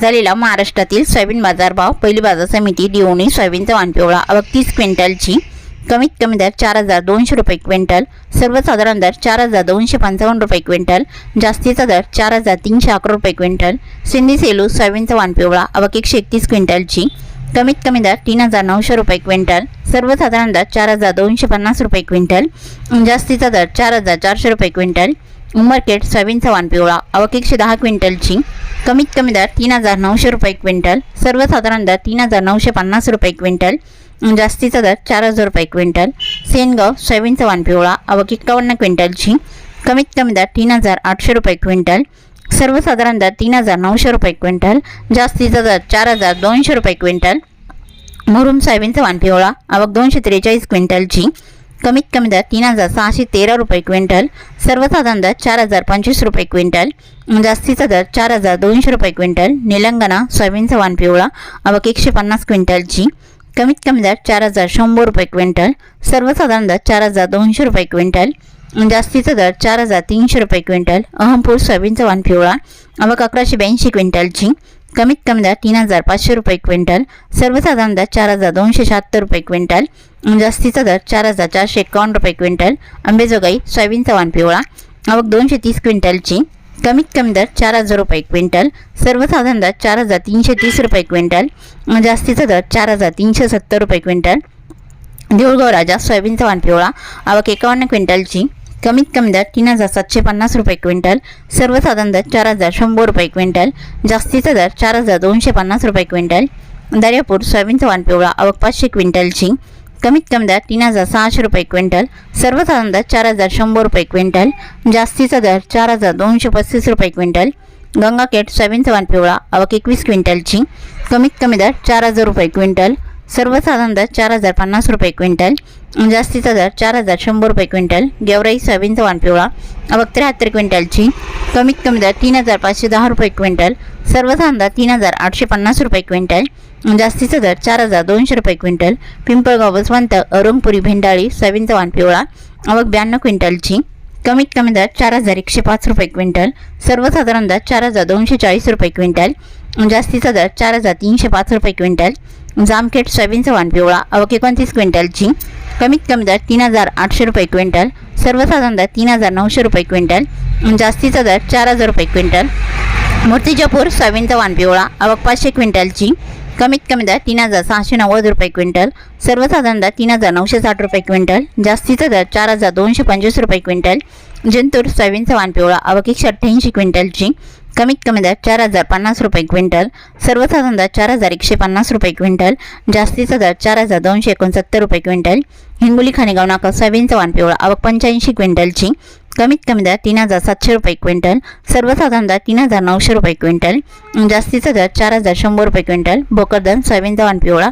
झालेला महाराष्ट्रातील सोयाबीन बाजार भाव पहिली बाजार समिती दिवणी सोयाबीनचा वानपिवळा अवघ तीस क्विंटलची कमीत कमी दर चार हजार दोनशे रुपये क्विंटल सर्वसाधारण दर चार हजार दोनशे पंचावन्न रुपये क्विंटल जास्तीचा दर चार हजार तीनशे अकरा रुपये क्विंटल सिंधी सेलू सोयाबीनचा वानपिवळा अवक एकशे एकतीस क्विंटलची कमीत कमी दर तीन हजार नऊशे रुपये क्विंटल सर्वसाधारण दर चार हजार दोनशे पन्नास रुपये क्विंटल जास्तीचा दर चार हजार चारशे रुपये क्विंटल उमरकेट सोयाबीनचा वानपिवळा अवक एकशे दहा क्विंटलची कमीत कमी दर तीन हजार नऊशे रुपये क्विंटल सर्वसाधारण दर तीन हजार नऊशे पन्नास रुपये क्विंटल जास्तीचा दर चार हजार रुपये क्विंटल सेनगाव सोयाबीनचा वानपिवळा अवघ एक्कावन्न क्विंटलची कमीत कमी दर तीन हजार आठशे रुपये क्विंटल सर्वसाधारण दर तीन हजार नऊशे रुपये क्विंटल जास्तीचा दर चार हजार दोनशे रुपये क्विंटल मुरुम सोयाबीनचा वानपिवळा आवक दोनशे त्रेचाळीस क्विंटलची कमीत कमी दर तीन हजार सहाशे तेरा रुपये क्विंटल सर्वसाधारण दर चार हजार पंचवीस रुपये क्विंटल जास्तीचा दर चार हजार दोनशे रुपये क्विंटल निलंगणा सोयाबीनचा वानपिवळा अवक एकशे पन्नास क्विंटलची कमीत कमी दर चार हजार शंभर रुपये क्विंटल सर्वसाधारण दर चार हजार दोनशे रुपये क्विंटल जास्तीचा दर चार हजार तीनशे रुपये क्विंटल अहमपूर सोयाबीनचा वाण पिवळा अवक अकराशे ब्याऐंशी क्विंटलची कमीत कमी दर तीन हजार पाचशे रुपये क्विंटल सर्वसाधारण दर चार हजार दोनशे शहात्तर रुपये क्विंटल जास्तीचा दर चार हजार चारशे एकावन्न रुपये क्विंटल अंबेजोगाई सोयाबीनचा वाण पिवळा आवक दोनशे तीस क्विंटलची कमीत कमी दर चार हजार रुपये क्विंटल सर्वसाधारण दर चार हजार तीनशे तीस रुपये क्विंटल जास्तीचा दर चार हजार तीनशे सत्तर रुपये क्विंटल देऊळगाव राजा सोयाबीनचा वाण पिवळा आवक एकावन्न क्विंटलची कमीत कमी दर तीन हजार सातशे पन्नास रुपये क्विंटल सर्वसाधारण दर चार हजार शंभर रुपये क्विंटल जास्तीचा दर चार हजार दोनशे पन्नास रुपये क्विंटल दर्यापूर सोयाबीनचा वाण पिवळा आवक पाचशे क्विंटलची कमीत कमी दर तीन हजार सहाशे रुपये क्विंटल सर्वसाधारण दर चार हजार शंभर रुपये क्विंटल जास्तीचा दर चार हजार दोनशे पस्तीस रुपये क्विंटल गंगाखेड सोयाबीनचा वाण पिवळा आवक एकवीस क्विंटलची कमीत कमी दर चार हजार रुपये क्विंटल सर्वसाधारण दर चार हजार पन्नास रुपये क्विंटल जास्तीचा दर चार हजार शंभर रुपये क्विंटल गेवराई सोयाबीनचा वाण पिवळा अवक त्र्याहत्तर क्विंटलची कमीत कमी दर तीन हजार पाचशे दहा रुपये क्विंटल सर्वसाधारण अंदाज तीन हजार आठशे पन्नास रुपये क्विंटल जास्तीचा दर चार हजार दोनशे रुपये क्विंटल पिंपळगाव बसवंत अरुंगपुरी भेंडाळी सोयाबीनचा वाण पिवळा अवक ब्याण्णव क्विंटलची कमीत कमी दर चार हजार एकशे पाच रुपये क्विंटल सर्वसाधारण दर चार हजार दोनशे चाळीस रुपये क्विंटल जास्तीचा दर चार हजार तीनशे पाच रुपये क्विंटल जामखेड सोयाबीनचा वाण पिवळा अवक एकोणतीस क्विंटलची कमीत कमी दर तीन हजार आठशे रुपये क्विंटल सर्वसाधारण दर तीन हजार नऊशे रुपये क्विंटल जास्तीचा दर चार हजार रुपये क्विंटल. मूर्तिजापूर सोयाबीनचा वानपिवळा पिवळा पाचशे क्विंटलची कमीत कमी दर तीन हजार सहाशे नव्वद रुपये क्विंटल सर्वसाधारण दर तीन हजार नऊशे साठ रुपये क्विंटल जास्तीचा दर चार हजार दोनशे पंचवीस रुपये क्विंटल. जिंतूर सोयाबीनचा वानपिवळा पिवळा एकशे अठ्ठ्याऐंशी क्विंटलची कमीत कमी दर चार हजार पन्नास रुपये क्विंटल सर्वसाधारण दर चार हजार एकशे पन्नास रुपये क्विंटल जास्तीचा दर चार हजार दोनशे एकोणसत्तर रुपये क्विंटल. हिंगोली खानेगाव नाका सोयाबीनचा पिवळा. आवक पंच्याऐंशी क्विंटलची कमीत कमी दर तीन हजार सातशे रुपये क्विंटल. सर्वसाधारण दर तीन हजार नऊशे रुपये क्विंटल. जास्तीचा दर चार हजार शंभर रुपये क्विंटल. भोकरदन सोयाबीनचा पिवळा.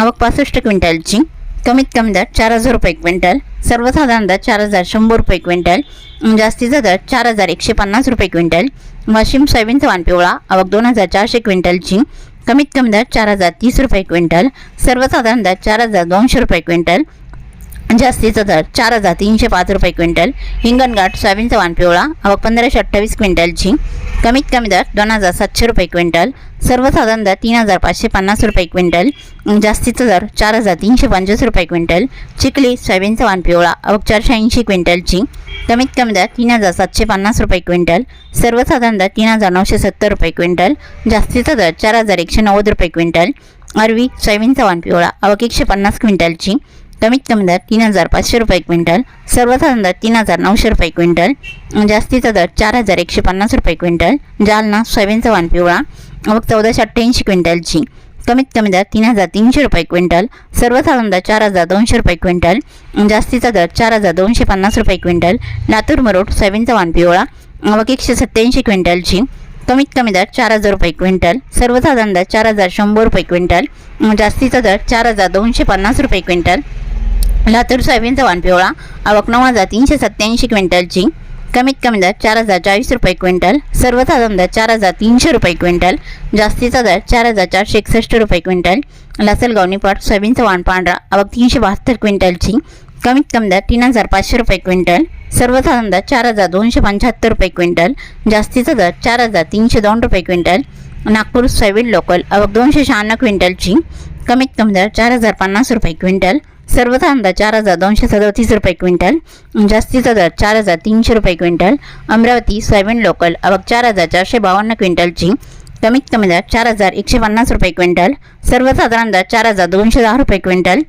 आवक पासष्ट क्विंटलची कमीत कमी दर चार हजार रुपये क्विंटल. सर्वसाधारण दर चार हजार शंभर रुपये क्विंटल. जास्तीचा दर चार हजार एकशे पन्नास रुपये क्विंटल. वाशिम सोयाबीनचा वाण पिवळा. आवक दोन हजार चारशे क्विंटलची कमीत कमी दर चार हजार तीस रुपये क्विंटल. सर्वसाधारण दर चार हजार दोनशे रुपये क्विंटल. म्हणजे जास्तीचा दर. चार हजार तीनशे पाच रुपये क्विंटल. हिंगणघाट सोयाबीनचा वाण पिवळा अवक पंधराशे अठ्ठावीस क्विंटलची कमीत कमी दर दोन हजार सातशे रुपये क्विंटल. सर्वसाधारण दर तीन हजार पाचशे पन्नास रुपये क्विंटल. जास्तीचा दर चार हजार तीनशे पंचवीस रुपये क्विंटल. चिखली सोयाबीनचा वाण पिवळा अवक चारशे ऐंशी क्विंटलची कमीत कमी दर तीन हजार सातशे पन्नास रुपये क्विंटल. सर्वसाधारण दर तीन हजार नऊशे सत्तर रुपये क्विंटल. जास्तीचा दर चार हजार एकशे नव्वद रुपये क्विंटल. अरवी सोयाबीनचा वाण पिवळा अवक एकशे पन्नास क्विंटलची कमीत कमी दर तीन हजार पाचशे रुपये क्विंटल सर्वसाधारण दर तीन हजार नऊशे रुपये क्विंटल जास्तीचा दर चार हजार एकशे पन्नास रुपये क्विंटल जालना सोयाबीनचा वाण पिवळा मग चौदाशे अठ्ठ्याऐंशी क्विंटलची. कमीत कमी दर तीन हजार तीनशे रुपये क्विंटल सर्वसाधारण दर चार हजार दोनशे रुपये क्विंटल जास्तीचा दर चार हजार दोनशे पन्नास रुपये क्विंटल लातूर मरोड सोयाबीनचा वाण पिवळा मग एकशे सत्त्याऐंशी क्विंटलची. कमीत कमी दर चार हजार रुपये क्विंटल सर्वसाधारण दर चार हजार शंभर रुपये क्विंटल जास्तीचा दर चार हजार दोनशे पन्नास रुपये क्विंटल लातूर सोयाबीनचा वाण पिवळा. आवक नऊ हजार तीनशे सत्त्याऐंशी क्विंटलची कमीत कमी दर चार हजार चाळीस रुपये क्विंटल. सर्वसाधारण दर चार हजार तीनशे रुपये क्विंटल. जास्तीचा दर चार हजार चारशे एकसष्ट रुपये क्विंटल. लासलगाव निपाट सोयाबीनचा वाण पांढरा. आवक तीनशे बहात्तर क्विंटलची कमीत कमी दर तीन हजार पाचशे रुपये क्विंटल. सर्वसाधारण दर चार हजार दोनशे पंच्याहत्तर रुपये क्विंटल. जास्तीचा दर चार हजार तीनशे दोन रुपये क्विंटल. नागपूर सोयाबीन लोकल आवक दोनशे शहाण्णव क्विंटलची कमीत कमी दर चार हजार पन्नास रुपये क्विंटल. सर्वसाधारण दर चार हजार दोनशे सदतीस रुपये क्विंटल जास्तीचा दर चार हजार तीनशे रुपये क्विंटल अमरावती सोयाबीन लोकल आवक चार हजार चारशे बावन्न क्विंटलची कमीत कमी दर चार हजार एकशे पन्नास रुपये क्विंटल सर्वसाधारण दर चार हजार दोनशे दहा रुपये क्विंटल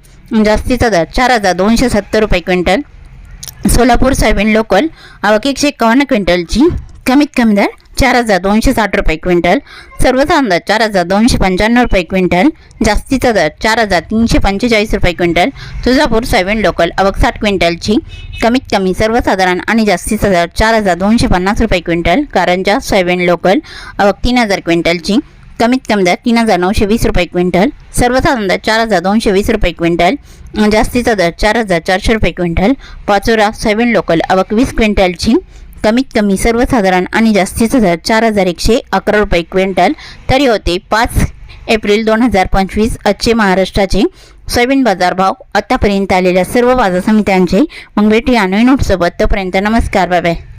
जास्तीचा दर चार हजार दोनशे सत्तर रुपये क्विंटल सोलापूर सोयाबीन लोकल आवक एकशे एकावन्न क्विंटलची कमीत कमी दर चार हजार दोनशे साठ रुपये क्विंटल. सर्वसाधारण दर चार हजार दोनशे पंच्याण्णव रुपये क्विंटल. जास्तीचा दर चार हजार तीनशे पंचेचाळीस रुपये क्विंटल. तुळजापूर सोयाबीन लोकल आवक साठ क्विंटलची. कमीत कमी सर्वसाधारण आणि जास्तीचा दर चार हजार दोनशे पन्नास रुपये क्विंटल. कारंजा सोयाबीन लोकल आवक तीन हजार क्विंटलची. कमीत कमी दर तीन हजार नऊशे वीस रुपये क्विंटल. सर्वसाधारण दर चार हजार दोनशे वीस रुपये क्विंटल. जास्तीचा दर चार हजार चारशे रुपये क्विंटल. पाचोरा सोयाबीन लोकल आवक वीस क्विंटलची. कमीत कमी सर्वसाधारण आणि जास्तीत हजार चार हजार एकशे अकरा रुपये क्विंटल. तरी होते पाच एप्रिल दोन हजार पंचवीस आजचे महाराष्ट्राचे सोयाबीन बाजारभाव आतापर्यंत आलेल्या सर्व बाजार समित्यांचे मग भेटूया नवीन नोटसोबत तोपर्यंत नमस्कार बाय बाय